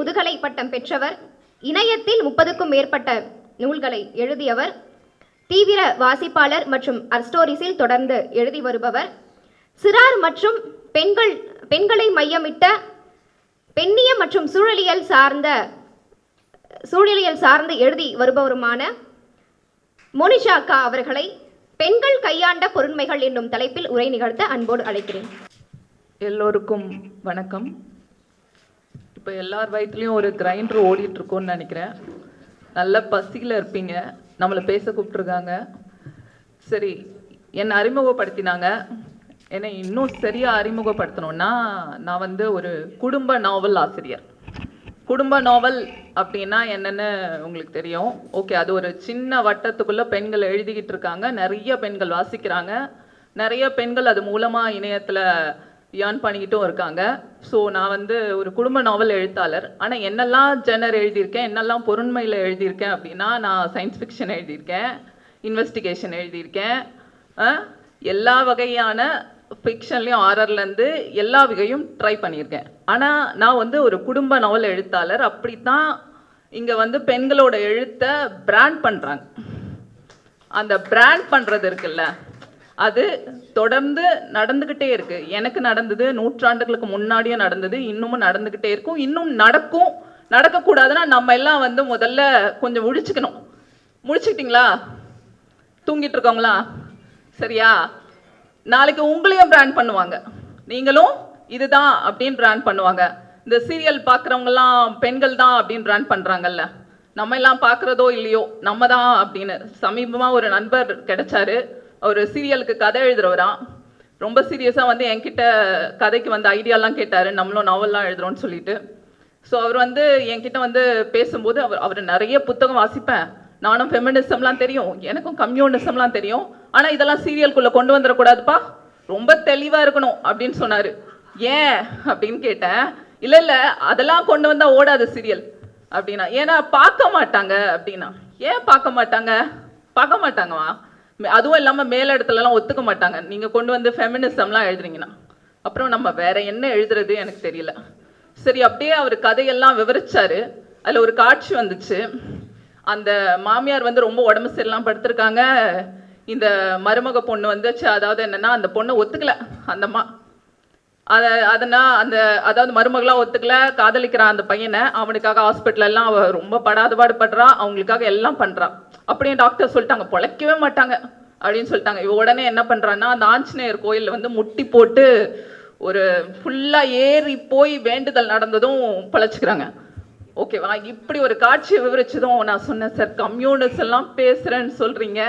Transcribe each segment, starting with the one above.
முதுகலை பட்டம் பெற்றவர் இணையத்தில் முப்பதுக்கும் மேற்பட்ட நூல்களை எழுதியவர் தீவிர வாசிப்பாளர் மற்றும் அர்ஸ்டோரிஸில் தொடர்ந்து எழுதி வருபவர். சிறார் மற்றும் பெண்கள் பெண்களை மையமிட்ட பெண்ணிய மற்றும் சூழலியல் சார்ந்த சூழலியல் சார்ந்து எழுதி வருபவருமான மோனிஷாக்கா அவர்களை பெண்கள் கையாண்ட பொருண்மைகள் என்னும் தலைப்பில் உரை நிகழ்த்த அன்போடு அழைக்கிறேன். எல்லோருக்கும் வணக்கம். இப்போ எல்லார் வயிற்றுலையும் ஒரு கிரைண்டர் ஓடிட்டுருக்கோன்னு நினைக்கிறேன். நல்ல பசியில் இருப்பீங்க. நம்மளை பேச கூப்பிட்ருக்காங்க சரி என்னை அறிமுகப்படுத்தினாங்க. என்னை இன்னும் சரியாக அறிமுகப்படுத்தணும்னா நான் வந்து ஒரு குடும்ப நாவல் ஆசிரியர். குடும்ப நாவல் அப்படின்னா என்னென்னு உங்களுக்கு தெரியும். ஓகே அது ஒரு சின்ன வட்டத்துக்குள்ளே பெண்கள் எழுதிக்கிட்டு இருக்காங்க நிறைய பெண்கள் வாசிக்கிறாங்க. நிறைய பெண்கள் அது மூலமாக இணையத்தில் ஏர்ன் பண்ணிக்கிட்டும் இருக்காங்க. ஸோ நான் வந்து ஒரு குடும்ப நாவல் எழுத்தாளர். ஆனால் என்னெல்லாம் ஜெனர் எழுதியிருக்கேன் என்னெல்லாம் பொருண்மையில் எழுதியிருக்கேன் அப்படின்னா நான் சயின்ஸ் ஃபிக்ஷன் எழுதியிருக்கேன் இன்வெஸ்டிகேஷன் எழுதியிருக்கேன். எல்லா வகையான ஃபிக்ஷன்லேயும் ஆர்ஆர்லேருந்து எல்லா வகையும் ட்ரை பண்ணியிருக்கேன். ஆனால் நான் வந்து ஒரு குடும்ப நாவல் எழுத்தாளர். அப்படி தான் இங்கே வந்து பெண்களோட எழுத்தை பிராண்ட் பண்ணுறாங்க அந்த பிராண்ட் பண்ணுறது இருக்குல்ல அது தொடர்ந்து நடந்துக்கிட்டே இருக்கு. எனக்கு நடந்தது நூற்றாண்டுகளுக்கு முன்னாடியே நடந்தது இன்னமும் நடந்துக்கிட்டே இருக்கும். இன்னும் நடக்கும் நடக்கக்கூடாதுன்னா நம்ம எல்லாம் வந்து முதல்ல கொஞ்சம் முழிச்சுக்கணும். முழிச்சுக்கிட்டீங்களா? தூங்கிட்டு இருக்கோங்களா சரியா? நாளைக்கு உங்களையும் பிராண்ட் பண்ணுவாங்க. நீங்களும் இதுதான் அப்படின்னு பிராண்ட் பண்ணுவாங்க. இந்த சீரியல் பார்க்குறவங்கலாம் பெண்கள் தான் அப்படின்னு பிராண்ட் பண்ணுறாங்கல்ல நம்ம எல்லாம் பார்க்குறதோ இல்லையோ நம்ம தான் அப்படின்னு. சமீபமாக ஒரு நண்பர் கிடைச்சாரு. அவர் சீரியலுக்கு கதை எழுதுறவராம் ரொம்ப சீரியஸாக வந்து என்கிட்ட கதைக்கு வந்து ஐடியாலாம் கேட்டார். நம்மளும் நாவல்லாம் எழுதுறோம்னு சொல்லிட்டு. ஸோ அவர் வந்து என்கிட்ட வந்து பேசும்போது அவர் அவர் நிறைய புத்தகம் வாசிப்பேன். நானும் ஃபெமினிசம்லாம் தெரியும். எனக்கும் கம்யூனிசம்லாம் தெரியும். ஆனால் இதெல்லாம் சீரியல்குள்ளே கொண்டு வந்துடக்கூடாதுப்பா. ரொம்ப தெளிவாக இருக்கணும் அப்படின்னு சொன்னார். ஏன் அப்படின்னு கேட்டேன். இல்லை இல்லை அதெல்லாம் கொண்டு வந்தால் ஓடாது சீரியல் அப்படின்னா. ஏன்னா பார்க்க மாட்டாங்க அப்படின்னா. ஏன் பார்க்க மாட்டாங்க? பார்க்க மாட்டாங்கம்மா. அதுவும் இல்லாமல் மேல இடத்துலலாம் ஒத்துக்க மாட்டாங்க. நீங்கள் கொண்டு வந்து ஃபெமினிசம்லாம் எழுதுறீங்கன்னா. அப்புறம் நம்ம வேற என்ன எழுதுறது எனக்கு தெரியல. சரி அப்படியே அவர் கதையெல்லாம் விவரிச்சாரு. அதில் ஒரு காட்சி வந்துச்சு. அந்த மாமியார் வந்து ரொம்ப உடம்பு சரியில்லாம படுத்திருக்காங்க. இந்த மருமக பொண்ணு வந்துச்சு. அதாவது என்னன்னா அந்த பொண்ணை ஒத்துக்கல. அந்த மா அதை அதனா அந்த அதாவது மருமகளாக ஒத்துக்கல. காதலிக்கிறான் அந்த பையனை. அவனுக்காக ஹாஸ்பிட்டலெல்லாம் அவள் ரொம்ப படாத பாடுபடுறா அவங்களுக்காக எல்லாம் பண்ணுறான் அப்படியே டாக்டர் சொல்லிட்டாங்க பொழைக்கவே மாட்டாங்க அப்படின்னு சொல்லிட்டாங்க. இவ உடனே என்ன பண்ணுறான்னா அந்த ஆஞ்சநேயர் கோயிலில் வந்து முட்டி போட்டு ஒரு ஃபுல்லாக ஏறி போய் வேண்டுதல் நடந்ததும் பழச்சிக்கிறாங்க. ஓகேவா இப்படி ஒரு காட்சியை விவரிச்சதும் நான் சொன்னேன் சார் கம்யூனிஸ்ட் எல்லாம் பேசுகிறேன்னு சொல்கிறீங்க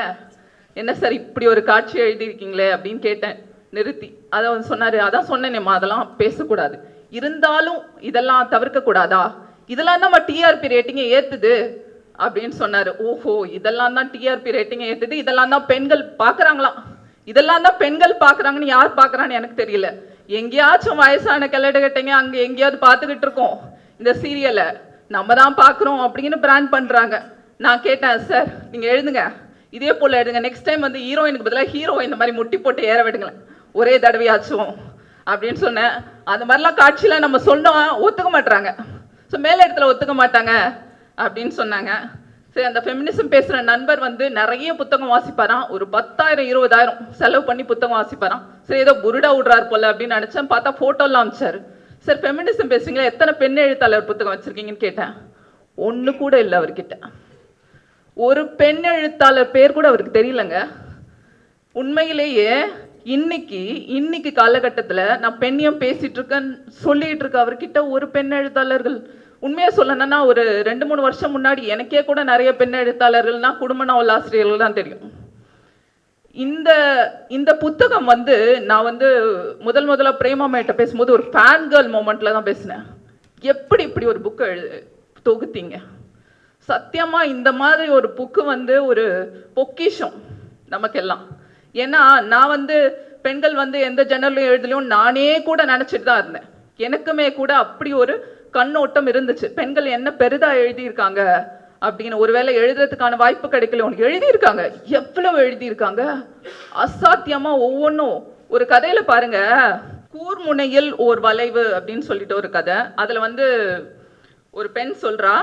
என்ன சார் இப்படி ஒரு காட்சி எழுதியிருக்கீங்களே? அப்படின்னு கேட்டேன் நிறுத்தி. அதை அவர் சொன்னார் அதான் சொன்னேனேம்மா அதெல்லாம் பேசக்கூடாது. இருந்தாலும் இதெல்லாம் தவிர்க்கக்கூடாதா? இதெல்லாம் தான் டிஆர்பி ரேட்டிங்கை ஏற்றுது அப்படின்னு சொன்னார். ஓஹோ இதெல்லாம் தான் டிஆர்பி ரேட்டிங் ஏற்றுது இதெல்லாம் தான் பெண்கள் பார்க்குறாங்களாம். இதெல்லாம் தான் பெண்கள் பார்க்கறாங்கன்னு யார் பார்க்குறான்னு எனக்கு தெரியல. எங்கேயாச்சும் வயசான கிளடுகட்டைங்க அங்கே எங்கேயாவது பார்த்துக்கிட்டு இருக்கோம். இந்த சீரியலை நம்ம தான் பார்க்குறோம் அப்படின்னு பிராண்ட் பண்ணுறாங்க நான் கேட்டேன் சார் நீங்கள் எழுதுங்க. இதே போல் எழுதுங்க. நெக்ஸ்ட் டைம் வந்து ஹீரோயினுக்கு பதிலாக ஹீரோ இந்த மாதிரி முட்டி போட்டு ஏற விடுங்களேன். ஒரே தடவையாச்சும் அப்படின்னு சொன்னேன். அந்த மாதிரிலாம் காட்சியில் நம்ம சொன்னோம் ஒத்துக்க மாட்டுறாங்க ஸோ மேல இடத்துல ஒத்துக்க மாட்டாங்க. அப்படின்னு சொன்னாங்க. சரி அந்த ஃபெமினிசம் பேசுகிற நண்பர் வந்து நிறைய புத்தகம் வாசிப்பாராம். ஒரு பத்தாயிரம் இருபதாயிரம் செலவு பண்ணி புத்தகம் வாசிப்பாராம். சரி ஏதோ புருடா விடுறாரு போல அப்படின்னு நினச்சேன். பார்த்தா ஃபோட்டோலாம் அமிச்சாரு. சார் ஃபெமினிசம் பேசுறீங்களா? எத்தனை பெண் எழுத்தாளர் புத்தகம் வச்சிருக்கீங்கன்னு கேட்டேன். ஒன்று கூட இல்லை அவர்கிட்ட. ஒரு பெண் எழுத்தாளர் பேர் கூட அவருக்கு தெரியலங்க. உண்மையிலேயே இன்னைக்கு இன்னைக்கு காலகட்டத்தில் நான் பெண்ணியம் பேசிட்டு இருக்கேன்னு சொல்லிட்டு இருக்க அவர்கிட்ட ஒரு பெண் எழுத்தாளர்கள் உண்மையாக சொல்லணும்னா ஒரு ரெண்டு மூணு வருஷம் முன்னாடி எனக்கே கூட நிறைய பெண் எழுத்தாளர்கள்னா குடும்ப நாவல் ஆசிரியர்கள் தான் தெரியும். இந்த இந்த புத்தகம் வந்து நான் வந்து முதல் முதல்ல பிரேமாமேட்ட பேசும்போது ஒரு ஃபேன் கேர்ள் மூமெண்ட்டில் தான் பேசினேன். எப்படி இப்படி ஒரு புக்கை எழு தொகுத்தீங்க? சத்தியமாக இந்த மாதிரி ஒரு புக்கு வந்து ஒரு பொக்கிஷம் நமக்கெல்லாம். ஏன்னா நான் வந்து பெண்கள் வந்து எந்த ஜெனரலையும் எழுதலையும் நானே கூட நினச்சிட்டு தான் இருந்தேன். எனக்குமே கூட அப்படி ஒரு கண்ணோட்டம் இருந்துச்சு. பெண்கள் என்ன பெரிதா எழுதியிருக்காங்க? அப்படின்னு ஒருவேளை எழுதுறதுக்கான வாய்ப்பு கிடைக்கல. உனக்கு எழுதியிருக்காங்க. எவ்வளவு எழுதியிருக்காங்க? அசாத்தியமா ஒவ்வொன்றும் ஒரு கதையில பாருங்க. கூர்முனையில் ஓர் வளைவு அப்படின்னு சொல்லிட்டு ஒரு கதை. அதுல வந்து ஒரு பெண் சொல்றா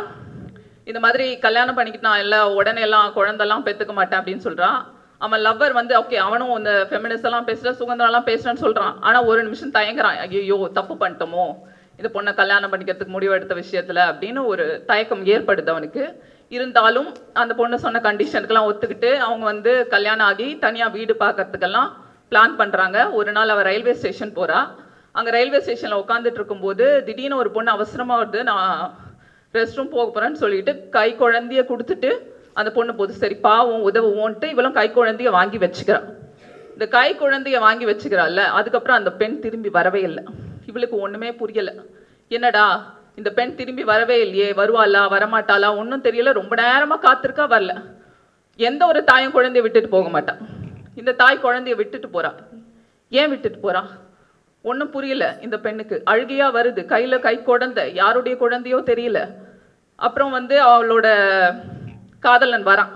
இந்த மாதிரி கல்யாணம் பண்ணிக்கிட்டு நான் எல்லாம் உடனே எல்லாம் குழந்தெல்லாம் பெற்றுக்க மாட்டேன் அப்படின்னு சொல்றான் அவன் லவ்வர் வந்து ஓகே அவனும் இந்த ஃபெமினிஸ்ட் எல்லாம் பேசுற சுதந்திரம்லாம் பேசுறேன்னு சொல்றான். ஆனால் ஒரு நிமிஷம் தயங்குறான். ஐயோ தப்பு பண்ணிட்டோமோ? இந்த பொண்ணை கல்யாணம் பண்ணிக்கிறதுக்கு முடிவெடுத்த விஷயத்தில் அப்படின்னு ஒரு தயக்கம் ஏற்படுது அவனுக்கு. இருந்தாலும் அந்த பொண்ணு சொன்ன கண்டிஷனுக்கெல்லாம் ஒத்துக்கிட்டு அவங்க வந்து கல்யாணம் ஆகி தனியாக வீடு பார்க்கறதுக்கெல்லாம் பிளான் பண்ணுறாங்க ஒரு நாள் அவள் ரயில்வே ஸ்டேஷன் போகிறா அங்கே ரயில்வே ஸ்டேஷனில் உட்காந்துட்டு இருக்கும்போது திடீர்னு ஒரு பொண்ணு அவசரமாக வருது நான் ரெஸ்ட் ரூம் போக போகிறேன்னு சொல்லிட்டு கை குழந்தைய கொடுத்துட்டு அந்த பொண்ணு போது. சரி பாவம் உதவுவோன்ட்டு இவளும் கை குழந்தைய வாங்கி வச்சுக்கிறான் இந்த கை குழந்தைய வாங்கி வச்சுக்கிறாள்ல அதுக்கப்புறம் அந்த பெண் திரும்பி வரவே இல்லை. இவளுக்கு ஒண்ணுமே புரியல. என்னடா இந்த பெண் திரும்பி வரவே இல்லையே வருவாளா வரமாட்டாளா ஒன்றும் தெரியல ரொம்ப நேரமா காத்திருக்கா வரல. எந்த ஒரு தாயும் குழந்தைய விட்டுட்டு போக மாட்டான் இந்த தாய் குழந்தைய விட்டுட்டு போறா. ஏன் விட்டுட்டு போறா? ஒன்றும் புரியல இந்த பெண்ணுக்கு. அழுகையாக வருது. கையில் கை குழந்தை. யாருடைய குழந்தையோ தெரியல. அப்புறம் வந்து அவளோட காதலன் வரான்.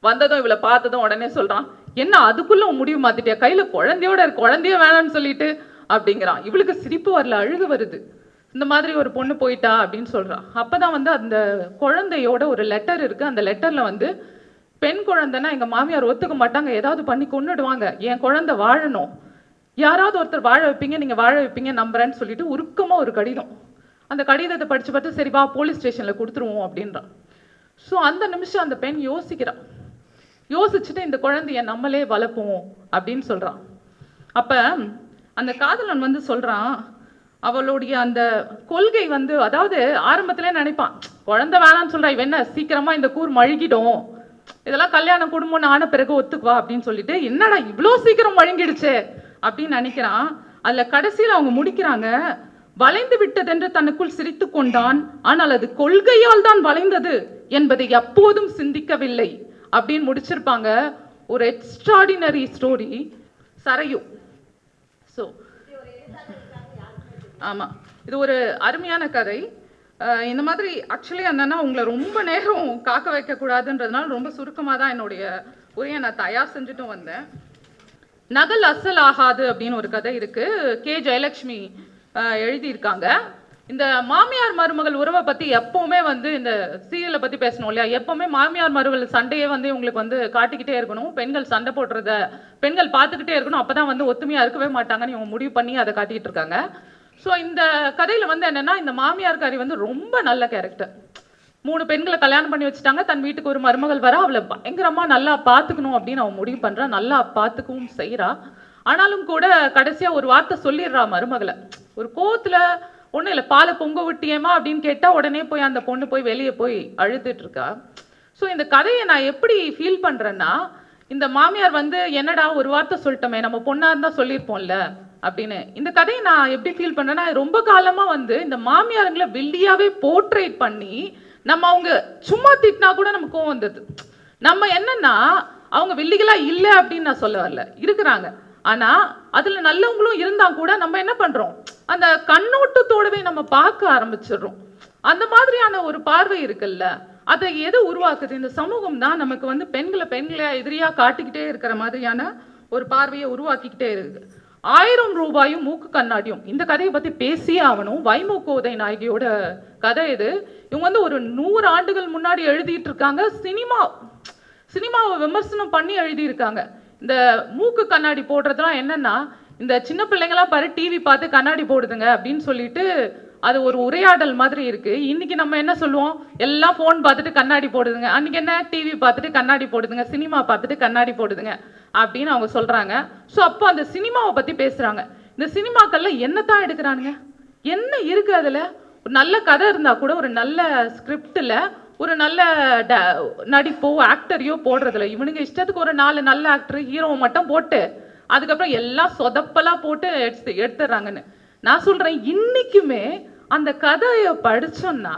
வந்ததும் இவளை பார்த்ததும் உடனே சொல்றான் என்ன அதுக்குள்ளே முடிவு மாத்திட்டியா? கையில் குழந்தையோட குழந்தைய வேணாம்னு சொல்லிட்டு அப்படிங்கிறான். இவளுக்கு சிரிப்பு வரல அழுது வருது. இந்த மாதிரி ஒரு பொண்ணு போயிட்டா அப்படின்னு சொல்கிறான் அப்போ தான் வந்து அந்த குழந்தையோட ஒரு லெட்டர் இருக்கு. அந்த லெட்டரில் வந்து பெண் குழந்தைன்னா எங்கள் மாமியார் ஒத்துக்க மாட்டாங்க. ஏதாவது பண்ணி கொன்னுடுவாங்க. என் குழந்தை வாழணும். யாராவது ஒருத்தர் வாழ வைப்பீங்க நீங்கள் வாழ வைப்பீங்க நம்புறேன்னு சொல்லிட்டு உருக்கமா ஒரு கடிதம். அந்த கடிதத்தை படிச்சு பார்த்து சரி வா போலீஸ் ஸ்டேஷனில் கொடுத்துருவோம் அப்படின்றான் ஸோ அந்த நிமிஷம் அந்த பெண் யோசிக்கிறான் யோசிச்சுட்டு இந்த குழந்தைய நம்மளே வளர்ப்போம் அப்படின்னு சொல்றான் அப்ப அந்த காதலன் வந்து சொல்கிறான் அவளுடைய அந்த கொள்கை வந்து அதாவது ஆரம்பத்தில் நினைப்பான் குழந்தை வேணாம்னு சொல்கிறா இவன் என்ன சீக்கிரமாக இந்த கூர் மழுகிடும். இதெல்லாம் கல்யாணம் குடும்பம்னு ஆன பிறகு ஒத்துக்குவா அப்படின்னு சொல்லிட்டு என்னடா இவ்வளோ சீக்கிரம் மழுங்கிடுச்சு அப்படின்னு நினைக்கிறான். அதில் கடைசியில் அவங்க முடிக்கிறாங்க வளைந்து விட்டதென்று தனக்குள் சிரித்து கொண்டான் ஆனால் அது கொள்கையால் தான் வளைந்தது என்பதை எப்போதும் சிந்திக்கவில்லை அப்படின்னு முடிச்சிருப்பாங்க. ஒரு எக்ஸ்ட்ராடினரி ஸ்டோரி சரையு ஸோ ஆமாம் இது ஒரு அருமையான கதை. இந்த மாதிரி ஆக்சுவலி என்னன்னா உங்களை ரொம்ப நேரம் காக்க வைக்கக்கூடாதுன்றதுனால ரொம்ப சுருக்கமாக தான் என்னுடைய உரையை நான் தயார் செஞ்சுட்டும் வந்தேன். நகல் அசல் ஆகாது அப்படின்னு ஒரு கதை இருக்குது கே. ஜெயலட்சுமி எழுதியிருக்காங்க. இந்த மாமியார் மருமகள் உறவை பத்தி எப்பவுமே வந்து இந்த சீரியலை பத்தி பேசணும் இல்லையா? எப்பவுமே மாமியார் மருமகள் சண்டையே வந்து உங்களுக்கு வந்து காட்டிக்கிட்டே இருக்கணும். பெண்கள் சண்டை போடுறத பெண்கள் பார்த்துக்கிட்டே இருக்கணும். அப்பதான் வந்து ஒத்துமையா இருக்கவே மாட்டாங்கன்னு இவங்க முடிவு பண்ணி அதை காட்டிட்டு இருக்காங்க. ஸோ இந்த கதையில வந்து என்னன்னா இந்த மாமியார்காரி வந்து ரொம்ப நல்ல கேரக்டர் மூணு பெண்களை கல்யாணம் பண்ணி வச்சுட்டாங்க. தன் வீட்டுக்கு ஒரு மருமகள் வர. அவளை பயங்கரமா நல்லா பார்த்துக்கணும் அப்படின்னு அவன் முடிவு பண்றா. நல்லா பார்த்துக்கவும் செய்றா. ஆனாலும் கூட கடைசியா ஒரு வார்த்தை சொல்லிடுறா மருமகளை. ஒரு கோத்துல ஒன்றும் இல்லை பாலை பொங்க விட்டியேமா அப்படின்னு கேட்டால் உடனே போய் அந்த பொண்ணு போய் வெளியே போய் அழுதுட்டு இருக்கா ஸோ இந்த கதையை நான் எப்படி ஃபீல் பண்ணுறேன்னா இந்த மாமியார் வந்து என்னடா ஒரு வார்த்தை சொல்லிட்டோமே நம்ம பொண்ணாக இருந்தால் சொல்லியிருப்போம்ல அப்படின்னு. இந்த கதையை நான் எப்படி ஃபீல் பண்ணுறேன்னா ரொம்ப காலமாக வந்து இந்த மாமியாருங்களை வெள்ளியாவே போர்ட்ரேட் பண்ணி நம்ம அவங்க சும்மா திட்டினா கூட நமக்கு கோவம் வந்தது. நம்ம என்னன்னா அவங்க வில்லிகளாக இல்லை அப்படின்னு நான் சொல்ல வரல இருக்கிறாங்க. ஆனால் அதில் நல்லவங்களும் இருந்தால் கூட நம்ம என்ன பண்ணுறோம் அந்த கண்ணோட்டத்தோடவே நம்ம பார்க்க ஆரம்பிச்சிடுறோம். அந்த மாதிரியான ஒரு பார்வை இருக்குல்ல அதை எது உருவாக்குது? இந்த சமூகம் தான் நமக்கு வந்து பெண்களை பெண்களை எதிரியாக காட்டிக்கிட்டே இருக்கிற மாதிரியான ஒரு பார்வையை உருவாக்கிக்கிட்டே இருக்கு ஆயிரம் ரூபாயும் மூக்கு கண்ணாடியும். இந்த கதையை பற்றி பேசியே ஆகணும். வைமு கோதை நாயகியோட கதை இது. இவங்க வந்து ஒரு நூறு ஆண்டுகள் முன்னாடி எழுதிட்டு இருக்காங்க. சினிமா சினிமாவை விமர்சனம் பண்ணி எழுதியிருக்காங்க. இந்த மூக்கு கண்ணாடி போடுறதுலாம் என்னன்னா இந்த சின்ன பிள்ளைங்களாம் பாரு டிவி பார்த்து கண்ணாடி போடுதுங்க அப்படின்னு சொல்லிட்டு அது ஒரு உரையாடல் மாதிரி இருக்கு. இன்னைக்கு நம்ம என்ன சொல்லுவோம்? எல்லாம் ஃபோன் பார்த்துட்டு கண்ணாடி போடுதுங்க. அன்னைக்கு என்ன? டிவி பார்த்துட்டு கண்ணாடி போடுதுங்க. சினிமா பார்த்துட்டு கண்ணாடி போடுதுங்க அப்படின்னு அவங்க சொல்றாங்க. ஸோ அப்போ அந்த சினிமாவை பத்தி பேசுறாங்க. இந்த சினிமாக்கள்ல என்னத்தான் எடுக்கிறானுங்க? என்ன இருக்கு அதுல? ஒரு நல்ல கதை இருந்தா கூட ஒரு நல்ல ஸ்கிரிப்டில் ஒரு நல்ல ட- நடிப்போ ஆக்டரையோ போடுறதில்ல. இவனுங்க இஷ்டத்துக்கு ஒரு நாலு நல்ல ஆக்டர் ஹீரோவை மட்டும் போட்டு அதுக்கப்புறம் எல்லாம் சொதப்பலாக போட்டு எடுத்து எடுத்துடுறாங்கன்னு. நான் சொல்றேன் இன்னைக்குமே அந்த கதையை படிச்சோம்னா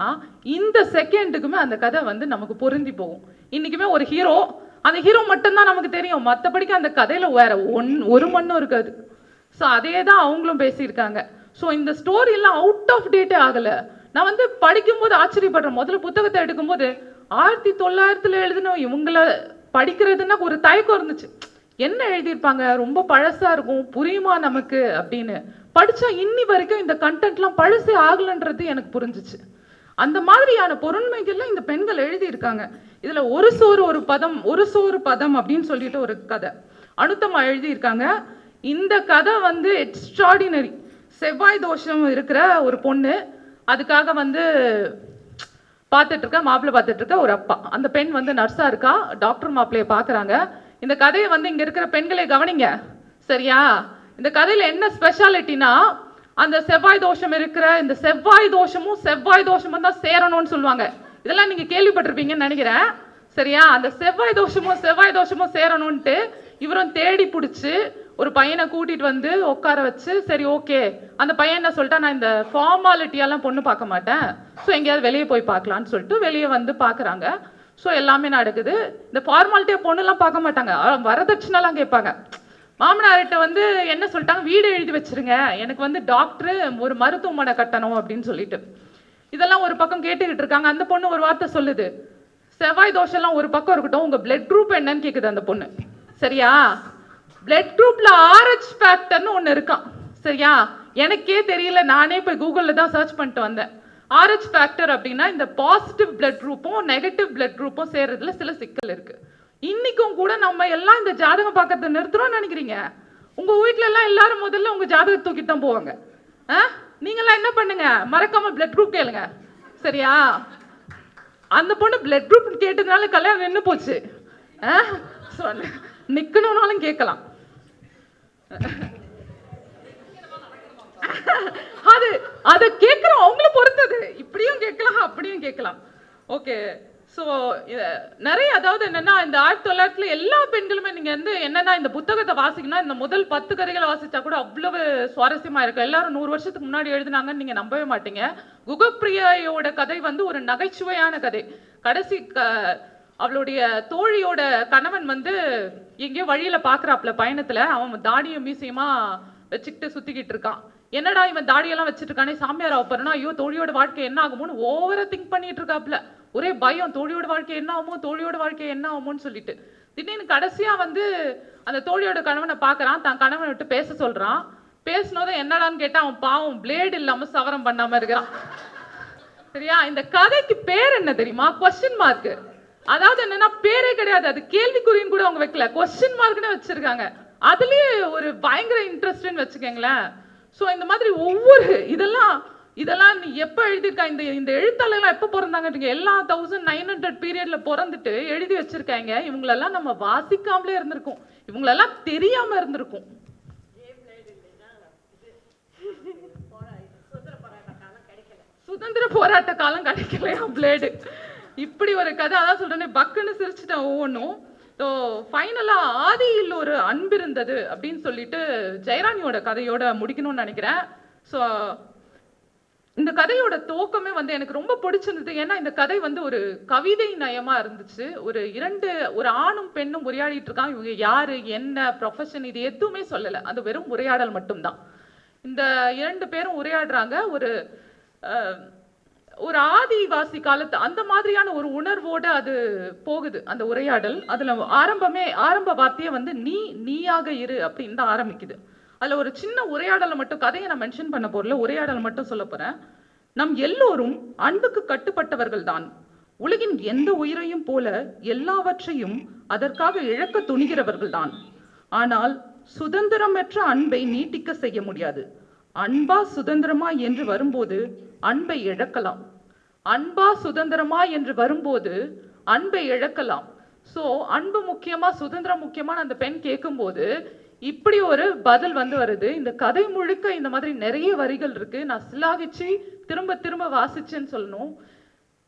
இந்த செகண்டுக்குமே அந்த கதை வந்து நமக்கு பொருந்தி போகும். இன்னைக்குமே ஒரு ஹீரோ அந்த ஹீரோ மட்டும்தான் நமக்கு தெரியும். மற்றபடிக்கு அந்த கதையில வேற ஒன் ஒரு மண்ணும் இருக்காது. ஸோ அதே தான் அவங்களும் பேசியிருக்காங்க. ஸோ இந்த ஸ்டோரியெல்லாம் அவுட் ஆஃப் டேட்டே ஆகல. நான் வந்து படிக்கும்போது ஆச்சரியப்படுறேன். முதல்ல புத்தகத்தை எடுக்கும்போது ஆயிரத்தி தொள்ளாயிரத்துல எழுதின இவங்கள படிக்கிறதுன்னா ஒரு தயக்கம் இருந்துச்சு. என்ன எழுதியிருப்பாங்க? ரொம்ப பழசா இருக்கும். புரியுமா நமக்கு? அப்படின்னு. படிச்சா இன்னி வரைக்கும் இந்த கண்டென்ட்லாம் பழசே ஆகலன்றது எனக்கு புரிஞ்சிச்சு. அந்த மாதிரியான பொருண்மைகள்ல இந்த பெண்கள் எழுதியிருக்காங்க. இதுல ஒரு சோறு ஒரு பதம் ஒரு சோறு பதம் அப்படின்னு சொல்லிட்டு ஒரு கதை. அனுத்தமா எழுதியிருக்காங்க. இந்த கதை வந்து எக்ஸ்ட்ராடினரி செவ்வாய் தோஷம் இருக்கிற ஒரு பொண்ணு அதுக்காக வந்து பார்த்துட்டு இருக்க மாப்பிள்ளை பார்த்துட்டு இருக்க ஒரு அப்பா. அந்த பெண் வந்து நர்ஸாக இருக்கா? டாக்டர் மாப்பிள்ளையை பார்க்குறாங்க. இந்த கதையை வந்து இங்கே இருக்கிற பெண்களை கவனிங்க. சரியா? இந்த கதையில் என்ன ஸ்பெஷாலிட்டினா அந்த செவ்வாய் தோஷம் இருக்கிற இந்த செவ்வாய் தோஷமும் செவ்வாய் தோஷமும் தான் சேரணும்னு சொல்லுவாங்க. இதெல்லாம் நீங்கள் கேள்விப்பட்டிருப்பீங்கன்னு நினைக்கிறேன். சரியா? அந்த செவ்வாய் தோஷமும் செவ்வாய் தோஷமும் சேரணும்ன்ட்டு இவரும் தேடி பிடிச்சி ஒரு பையனை கூட்டிட்டு வந்து உட்கார வச்சு சரி ஓகே அந்த பையன் என்ன சொல்லிட்டா நான் இந்த ஃபார்மாலிட்டியெல்லாம் பொண்ணு பார்க்க மாட்டேன். ஸோ எங்கேயாவது வெளியே போய் பார்க்கலான்னு சொல்லிட்டு வெளியே வந்து பார்க்குறாங்க. ஸோ எல்லாமே நடக்குது. இந்த ஃபார்மாலிட்டியை பொண்ணுலாம் பார்க்க மாட்டாங்க. வரதட்சணைலாம் கேட்பாங்க. மாமனார்கிட்ட வந்து என்ன சொல்லிட்டாங்க? வீடு எழுதி வச்சிருங்க. எனக்கு வந்து டாக்டரு ஒரு மருத்துவமனை கட்டணும் அப்படின்னு சொல்லிட்டு. இதெல்லாம் ஒரு பக்கம் கேட்டுக்கிட்டு இருக்காங்க. அந்த பொண்ணு ஒரு வார்த்தை சொல்லுது. செவ்வாய் தோஷம்லாம் ஒரு பக்கம் இருக்கட்டும். உங்கள் பிளட் குரூப் என்னன்னு கேட்குது அந்த பொண்ணு. சரியா? பிளட் குரூப்பில் ஆர்ஹெச் ஃபேக்டர்னு ஒன்று இருக்கான் சரியா? எனக்கே தெரியல. நானே போய் கூகுளில் தான் சர்ச் பண்ணிட்டு வந்தேன். ஆர்ஹெச் ஃபேக்டர் அப்படின்னா இந்த பாசிட்டிவ் பிளட் குரூப்பும் நெகட்டிவ் பிளட் குரூப்பும் சேர்றதுல சில சிக்கல் இருக்கு. இன்னைக்கும் கூட நம்ம எல்லாம் இந்த ஜாதகம் பார்க்கறத நிறுத்துறோம்னு நினைக்கிறீங்க? உங்க வீட்ல எல்லாம் எல்லாரும் முதல்ல உங்க ஜாதகம் தூக்கிட்டு தான் போவாங்க. ஆ? நீங்கெல்லாம் என்ன பண்ணுங்க? மறக்காம பிளட் குரூப் கேளுங்க. சரியா? அந்த பொண்ணு பிளட் குரூப் கேட்டதுனால கல்யாணம் நின்று போச்சு. நிக்கணும்னாலும் கேட்கலாம். அது அதை கேட்குறோம் அவங்கள பொறுத்தது இப்படியும் கேட்கலாம் அப்படியும் கேட்கலாம். ஓகே ஸோ நிறைய அதாவது என்னன்னா இந்த ஆயிரத்தி தொள்ளாயிரத்துல எல்லா பெண்களுமே நீங்க வந்து என்னன்னா இந்த புத்தகத்தை வாசிக்கணும் இந்த முதல் பத்து கதைகளை வாசிச்சா கூட அவ்வளவு சுவாரஸ்யமா இருக்கு எல்லாரும் நூறு வருஷத்துக்கு முன்னாடி எழுதினாங்கன்னு நீங்க நம்பவே மாட்டீங்க. குகப்பிரியோட கதை வந்து ஒரு நகைச்சுவையான கதை. கடைசி க- அவளுடைய தோழியோட கணவன் வந்து எங்கேயோ வழியில பாக்குறாப்ல பயணத்துல. அவன் தாடியும் மீசையுமா வச்சுக்கிட்டு சுத்திக்கிட்டு இருக்கான். என்னடா இவன் தாடியெல்லாம் வச்சுட்டு இருக்கானே சாமியார் ஆப்பறனா ஐயோ தோழியோட வாழ்க்கை என்ன ஆகுமோன்னு ஓவரா திங்க் பண்ணிட்டு இருக்காப்ல ஒரே பயம் தோழியோட வாழ்க்கை என்ன ஆகுமோ தோழியோட வாழ்க்கை என்ன ஆகுமோன்னு சொல்லிட்டு. திடீர்னு கடைசியா வந்து அந்த தோழியோட கணவனை பாக்குறான் தான் கணவனை விட்டு பேச சொல்றான். பேசினதும் என்னடான்னு கேட்டா அவன் பாவம் பிளேடு இல்லாம சவரம் பண்ணாம இருக்கிறான். சரியா? இந்த கதைக்கு பேர் என்ன தெரியுமா? கொஸ்டின் மார்க் அதாவது என்னன்னா பேரே கிடையாது. அது கேள்விக்குறின்னு கூட அவங்க வைக்கல. கொஸ்டின் மார்க்னு வச்சிருக்காங்க. அதுலயே ஒரு பயங்கர இன்ட்ரெஸ்ட்னு வச்சுக்கோங்களேன். ஸோ இந்த மாதிரி ஒவ்வொரு இதெல்லாம் இதெல்லாம் நீ எப்போ எழுதியிருக்கா? இந்த இந்த எழுத்தாளர்லாம் எப்போ பிறந்தாங்க எல்லா தௌசண்ட் நைன் ஹண்ட்ரட் பீரியட்ல பிறந்துட்டு எழுதி வச்சிருக்காங்க. இவங்களெல்லாம் நம்ம வாசிக்காமலே இருந்திருக்கோம். இவங்களெல்லாம் தெரியாம இருந்திருக்கும். சுதந்திர போராட்ட காலம் கிடைக்கலையா? பிளேடு இப்படி ஒரு கதை அதான் சொல்றேன்னு பக்குன்னு சிரிச்சுட்டேன் ஒவ்வொன்றும் ஸோ ஃபைனலாக ஆதியில் ஒரு அன்பு இருந்தது அப்படின்னு சொல்லிட்டு ஜெயராணியோட கதையோட முடிக்கணும்னு நினைக்கிறேன். ஸோ இந்த கதையோட தோக்கமே வந்து எனக்கு ரொம்ப பிடிச்சிருந்தது. ஏன்னா இந்த கதை வந்து ஒரு கவிதை நயமா இருந்துச்சு. ஒரு இரண்டு ஒரு ஆணும் பெண்ணும் உரையாடிட்டு இருக்காங்க. இவங்க யாரு என்ன ப்ரொஃபஷன் இது எதுவுமே சொல்லலை. அது வெறும் உரையாடல் மட்டும்தான். இந்த இரண்டு பேரும் உரையாடுறாங்க. ஒரு ஒரு ஆதிவாசி காலத்து அந்த மாதிரியான ஒரு உணர்வோட அது போகுது. அந்த உரையாடல். அதுல ஆரம்பமே ஆரம்ப வார்த்தையே வந்து நீ நீயாக இரு அப்படின்னு தான் ஆரம்பிக்குது. அதுல ஒரு சின்ன உரையாடலை மட்டும் கதையை நான் மென்ஷன் பண்ண போறல உரையாடல் மட்டும் சொல்ல போறேன். நம் எல்லோரும் அன்புக்கு கட்டுப்பட்டவர்கள் தான். உலகின் எந்த உயிரையும் போல எல்லாவற்றையும் அதற்காக இழக்க துணிகிறவர்கள் தான். ஆனால் சுதந்திரமற்ற அன்பை நீட்டிக்க செய்ய முடியாது. அன்பா சுதந்திரமா என்று வரும்போது அன்பை இழக்கலாம். அன்பா சுதந்திரமா என்று வரும்போது அன்பை இழக்கலாம். சோ அன்பு முக்கியமா சுதந்திரம் முக்கியமான அந்த பெண் கேட்கும்போது இப்படி ஒரு பதில் வந்து வருது. இந்த கதை முழுக்க இந்த மாதிரி நிறைய வரிகள் இருக்கு. நான் சிலாகிச்சு திரும்ப திரும்ப வாசிச்சேன்னு சொல்லணும்.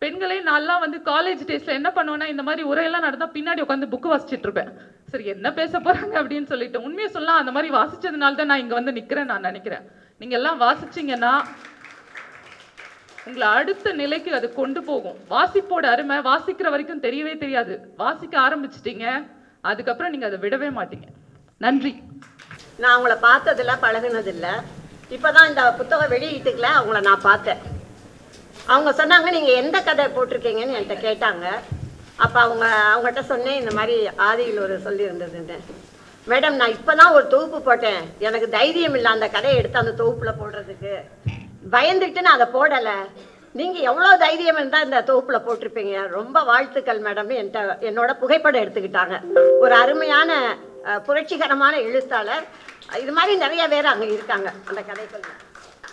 பெண்களே நான்லாம் வந்து காலேஜ் டேஸ்ல என்ன பண்ணுவேன்னா இந்த மாதிரி உரையெல்லாம் நடந்தா பின்னாடி உட்காந்து புக்கு வாசிச்சுட்டு இருப்பேன். சரி என்ன பேச போறாங்க அப்படின்னு சொல்லிட்டு உண்மையை சொல்லலாம். அந்த மாதிரி வாசிச்சதுனால தான் நான் இங்க வந்து நிக்கிறேன் நான் நினைக்கிறேன். நீங்க எல்லாம் வாசிச்சீங்கன்னா உங்களை அடுத்த நிலைக்கு அது கொண்டு போகும். வாசிப்போட அருமை வாசிக்கிற வரைக்கும் தெரியவே தெரியாது. வாசிக்க ஆரம்பிச்சிட்டீங்க. அதுக்கப்புறம் நீங்க அதை விடவே மாட்டீங்க. நன்றி. நான் அவங்கள பார்த்ததில்ல பழகுனதில்ல. இப்போ தான் இந்த புத்தகம் வெளியிட்டுக்கல அவங்கள நான் பார்த்தேன். அவங்க சொன்னாங்க நீங்கள் எந்த கதை போட்டிருக்கீங்கன்னு என்கிட்ட கேட்டாங்க. அப்போ அவங்க அவங்ககிட்ட சொன்னேன் இந்த மாதிரி ஆதியில் ஒரு சொல்லியிருந்ததுன்னு மேடம் நான் இப்போ தான் ஒரு தொகுப்பு போட்டேன். எனக்கு தைரியம் இல்லை அந்த கதையை எடுத்து அந்த தொகுப்பில் போடுறதுக்கு. பயந்துட்டு நான் அதை போடலை. நீங்கள் எவ்வளோ தைரியம் இருந்தால் இந்த தொகுப்பில் போட்டிருப்பீங்க? ரொம்ப வாழ்த்துக்கள் மேடம். என்கிட்ட என்னோட புகைப்படம் எடுத்துக்கிட்டாங்க. ஒரு அருமையான புரட்சிகரமான எழுத்தாளர். இது மாதிரி நிறைய பேர் அங்கே இருக்காங்க அந்த கதைக்குள்ள.